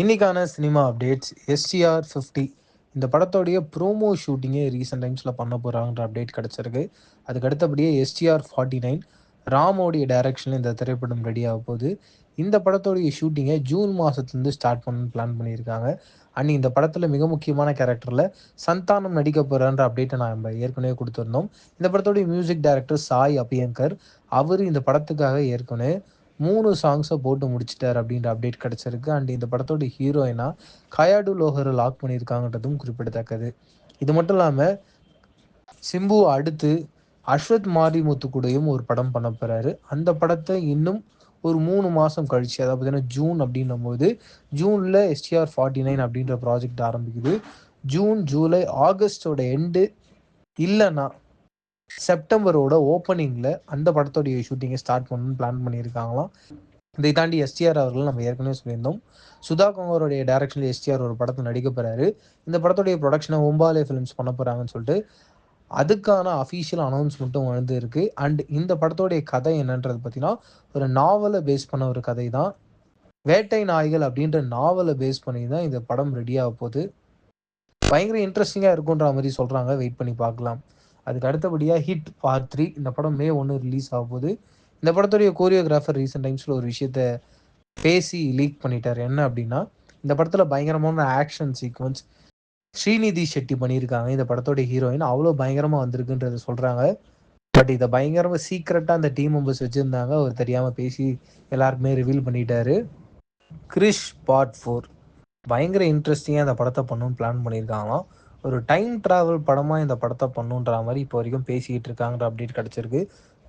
இன்றைக்கான cinema updates STR fifty இந்த படத்தோடைய ப்ரோமோ ஷூட்டிங்கே ரீசெண்ட் டைம்ஸில் பண்ண போகிறாங்கன்ற அப்டேட் கிடச்சிருக்கு. அதுக்கு அடுத்தபடியே எஸ்டிஆர் ஃபார்ட்டி நைன் ராமோடைய டைரக்ஷனில் இந்த திரைப்படம் ரெடி ஆக போகுது. இந்த படத்தோடைய ஷூட்டிங்கை ஜூன் மாதத்துலேருந்து ஸ்டார்ட் பண்ணணும்னு பிளான் பண்ணியிருக்காங்க. அண்ட் இந்த படத்தில் மிக முக்கியமான கேரக்டரில் சந்தானம் நடிக்க போகிறான்ற அப்டேட்டை நான் நம்ம ஏற்கனவே கொடுத்துருந்தோம். இந்த படத்தோடைய மியூசிக் டைரக்டர் சாய் அபியங்கர் அவர் இந்த படத்துக்காக ஏற்கனவே மூணு சாங்ஸை போட்டு முடிச்சிட்டார் அப்படின்ற அப்டேட் கிடச்சிருக்கு. அண்ட் இந்த படத்தோட ஹீரோயினா கயாடு லோகரை லாக் பண்ணியிருக்காங்கன்றதும் குறிப்பிடத்தக்கது. இது மட்டும் இல்லாமல் சிம்பு அடுத்து அஸ்வத் மாரிமுத்து கூடயும் ஒரு படம் பண்ண போகிறாரு அந்த படத்தை இன்னும் ஒரு மூணு மாதம் கழிச்சு அதாவது பார்த்தீங்கன்னா ஜூன் அப்படின்னும் போது ஜூனில் எஸ்டிஆர் ஃபார்ட்டி நைன் அப்படின்ற ப்ராஜெக்ட் ஆரம்பிக்குது. ஜூன் ஜூலை ஆகஸ்டோட எண்டு இல்லைன்னா செப்டம்பரோட ஓப்பனிங்கில் அந்த படத்தோடைய ஷூட்டிங்கை ஸ்டார்ட் பண்ணணும்னு பிளான் பண்ணியிருக்காங்களாம். இதை தாண்டி எஸ்டிஆர் அவர்கள் நம்ம ஏற்கனவே சொல்லியிருந்தோம். சுதா குமாரோடைய டைரக்ஷனில் எஸ்டிஆர் ஒரு படத்தை நடிக்க போகிறாரு இந்த படத்துடைய ப்ரொடக்ஷனை ஒம்பாலே ஃபிலிம்ஸ் பண்ண போகிறாங்கன்னு சொல்லிட்டு அதுக்கான அஃபீஷியல் அனௌன்ஸ்மெண்ட்டும் வந்து இருக்கு அண்ட் இந்த படத்தோடைய கதை என்னன்றது பார்த்தீங்கன்னா ஒரு நாவலை பேஸ் பண்ண ஒரு கதை தான் வேட்டை நாய்கள் அப்படின்ற நாவலை பேஸ் பண்ணி தான் இந்த படம் ரெடியாக போகுது. பயங்கர இன்ட்ரெஸ்டிங்காக இருக்குன்ற மாதிரி சொல்கிறாங்க வெயிட் பண்ணி பார்க்கலாம். அதுக்கு அடுத்தபடியாக ஹிட் பார்ட் த்ரீ இந்த படம் மே ஒன்று ரிலீஸ் ஆக போகுது. இந்த படத்துடைய கோரியோகிராஃபர் ரீசெண்ட் டைம்ஸில் ஒரு விஷயத்த பேசி லீக் பண்ணிட்டார். என்ன அப்படின்னா இந்த படத்தில் பயங்கரமான ஆக்ஷன் சீக்வன்ஸ் ஸ்ரீநிதி ஷெட்டி பண்ணியிருக்காங்க. இந்த படத்தோட ஹீரோயின் அவ்வளோ பயங்கரமாக வந்திருக்குன்றத சொல்கிறாங்க பட் இதை பயங்கரமாக சீக்ரெட்டாக அந்த டீம் மெம்பர்ஸ் வச்சுருந்தாங்க. அவர் தெரியாமல் பேசி எல்லாருக்குமே ரிவீல் பண்ணிட்டாரு. கிரிஷ் பார்ட் ஃபோர் பயங்கர இன்ட்ரெஸ்டிங்காக அந்த படத்தை பண்ணணும்னு பிளான் பண்ணியிருக்காங்களாம். ஒரு டைம் ட்ராவல் படமாக இந்த படத்தை பண்ணுன்ற மாதிரி இப்போ வரைக்கும் பேசிக்கிட்டு இருக்காங்கிற அப்டேட் கிடச்சிருக்கு.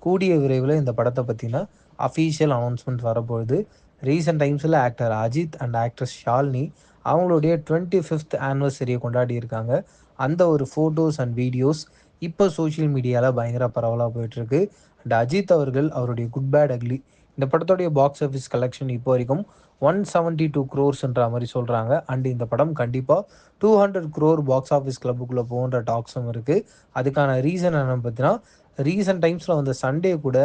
கூடிய விரைவில் இந்த படத்தை பற்றின அஃபீஷியல் அனௌன்ஸ்மெண்ட் வரப்போகுது. ரீசெண்ட் டைம்ஸில் actor Ajith and actress Shalini அவங்களுடைய டுவெண்ட்டி ஃபிஃப்த் ஆனிவர்சரியை கொண்டாடி இருக்காங்க. அந்த ஒரு ஃபோட்டோஸ் அண்ட் வீடியோஸ் இப்போ சோஷியல் மீடியாவில் பயங்கர பரவலாக போயிட்டுருக்கு. அண்ட் அஜித் அவர்கள் அவருடைய குட் பேட் அக்லி இந்த படத்துடைய பாக்ஸ் ஆஃபீஸ் கலெக்ஷன் இப்போ வரைக்கும் ஒன் செவன்ட்டி டூ க்ரோர்ஸ்ன்ற மாதிரி சொல்கிறாங்க அண்ட் இந்த படம் கண்டிப்பாக two hundred crore box office கிளப்புக்குள்ளே போகின்ற டாக்ஸும் இருக்குது அதுக்கான ரீசன் என்னென்னு பார்த்தீங்கன்னா ரீசன்ட் டைம்ஸில் வந்த சண்டே கூட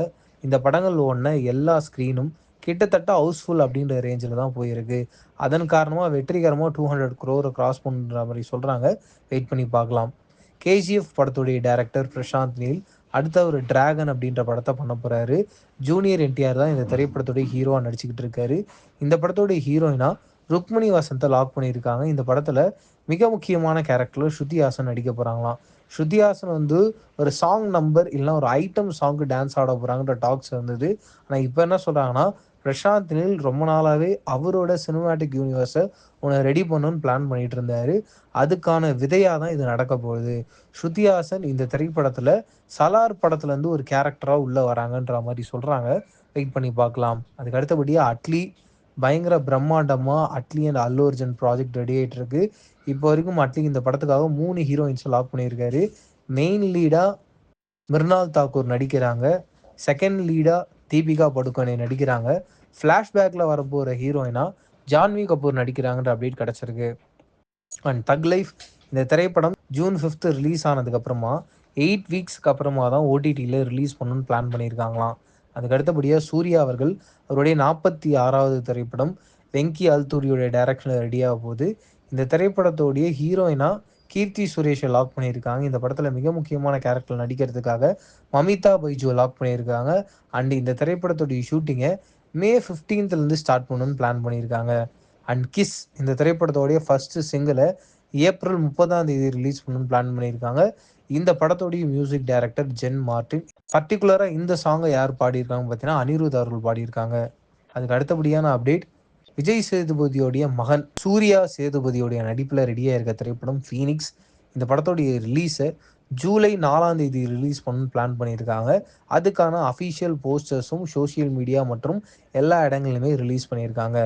இந்த படங்கள் ஒன்று எல்லா ஸ்க்ரீனும் கிட்டத்தட்ட ஹவுஸ்ஃபுல் அப்படின்ற ரேஞ்சில் தான் போயிருக்கு. அதன் காரணமாக வெற்றிகரமாக டூ ஹண்ட்ரட் க்ரோரை கிராஸ் பண்ணுற மாதிரி சொல்கிறாங்க வெயிட் பண்ணி பார்க்கலாம். கேஜிஎஃப் படத்துடைய டேரக்டர் பிரசாந்த் நீல் அடுத்த ஒரு டிராகன் அப்படின்ற படத்தை பண்ண போகிறாரு ஜூனியர் என்டிஆர் தான் இந்த திரைப்படத்துடைய ஹீரோவா நடிச்சுக்கிட்டு இருக்காரு. இந்த படத்தோடைய ஹீரோயினா ருக்மணி வசந்தை லாக் பண்ணியிருக்காங்க. இந்த படத்தில் மிக முக்கியமான கேரக்டரில் ஸ்ருதி ஹாசன் நடிக்க போகிறாங்களாம் ஸ்ருதி ஹாசன் வந்து ஒரு சாங் நம்பர் இல்லைன்னா ஒரு ஐட்டம் சாங்க்கு டான்ஸ் ஆட போகிறாங்கன்ற டாக்ஸ் வந்தது ஆனால் இப்போ என்ன சொல்கிறாங்கன்னா பிரசாந்த் நில் ரொம்ப நாளாகவே அவரோட சினிமாட்டிக் யூனிவர்ஸை உன்னை ரெடி பண்ணணும்னு பிளான் பண்ணிட்டு இருந்தாரு. அதுக்கான விதையாக தான் இது நடக்க போகுது. ஸ்ருதிஹாசன் இந்த திரைப்படத்தில் சலார் படத்துலேருந்து ஒரு கேரக்டராக உள்ளே வராங்கன்ற மாதிரி சொல்கிறாங்க வெயிட் பண்ணி பார்க்கலாம். அதுக்கு அடுத்தபடியாக அட்லி பயங்கர பிரம்மாண்டமாக Atlee and Allu Arjun project ready ஆகிட்டு இருக்கு. இப்போ வரைக்கும் அட்லி இந்த படத்துக்காக மூணு ஹீரோயின்ஸை லாக் பண்ணியிருக்காரு. மெயின் லீடாக மிர்னால் தாக்கூர் நடிக்கிறாங்க. செகண்ட் லீடாக தீபிகா படுகோனே நடிக்கிறாங்க. ஃப்ளாஷ்பேக்கில் வரப்போகிற ஹீரோயினா ஜான்வி கபூர் நடிக்கிறாங்கன்ற அப்டேட் கிடச்சிருக்கு. அண்ட் தக் லைஃப் இந்த திரைப்படம் ஜூன் ஃபிஃப்த்து ரிலீஸ் ஆனதுக்கப்புறமா எயிட் வீக்ஸ்க்கு அப்புறமா தான் ஓடிடியில் ரிலீஸ் பண்ணணும்னு பிளான் பண்ணியிருக்காங்களாம். அதுக்கு அடுத்தபடியாக சூர்யா அவர்கள் அவருடைய நாற்பத்தி ஆறாவது திரைப்படம் வெங்கி அல்தூரியோடைய டைரக்ஷனில் ரெடியாக போகுது. இந்த திரைப்படத்தோடைய ஹீரோயினாக கீர்த்தி சுரேஷை லாக் பண்ணியிருக்காங்க. இந்த படத்தில் மிக முக்கியமான கேரக்டர் நடிக்கிறதுக்காக மமிதா பைஜுவை லாக் பண்ணியிருக்காங்க. அண்ட் இந்த திரைப்படத்துடைய ஷூட்டிங்கை மே ஃபிஃப்டீன்த்லேருந்து ஸ்டார்ட் பண்ணணும்னு பிளான் பண்ணியிருக்காங்க. அண்ட் கிஸ் இந்த திரைப்படத்தோடைய ஃபஸ்ட்டு சிங்கிளை ஏப்ரல் முப்பதாம் தேதி ரிலீஸ் பண்ணணும்னு பிளான் பண்ணியிருக்காங்க. இந்த படத்தோடைய மியூசிக் டைரக்டர் ஜென் மார்டின். பர்டிகுலராக இந்த சாங்கை யார் பாடியிருக்காங்க பார்த்தீங்கன்னா அனிருத் அவர்கள் பாடியிருக்காங்க. அதுக்கு அடுத்தபடியான அப்டேட் விஜய் சேதுபதியோடைய மகன் சூர்யா சேதுபதியோடைய நடிப்பில் ரெடியாக இருக்க திரைப்படம் ஃபீனிக்ஸ் இந்த படத்தோடைய ரிலீஸை ஜூலை நாலாம் தேதி ரிலீஸ் பண்ணு பிளான் பண்ணியிருக்காங்க. அதுக்கான அஃபீஷியல் போஸ்டர்ஸும் சோசியல் மீடியா மற்றும் எல்லா இடங்களிலுமே ரிலீஸ் பண்ணியிருக்காங்க.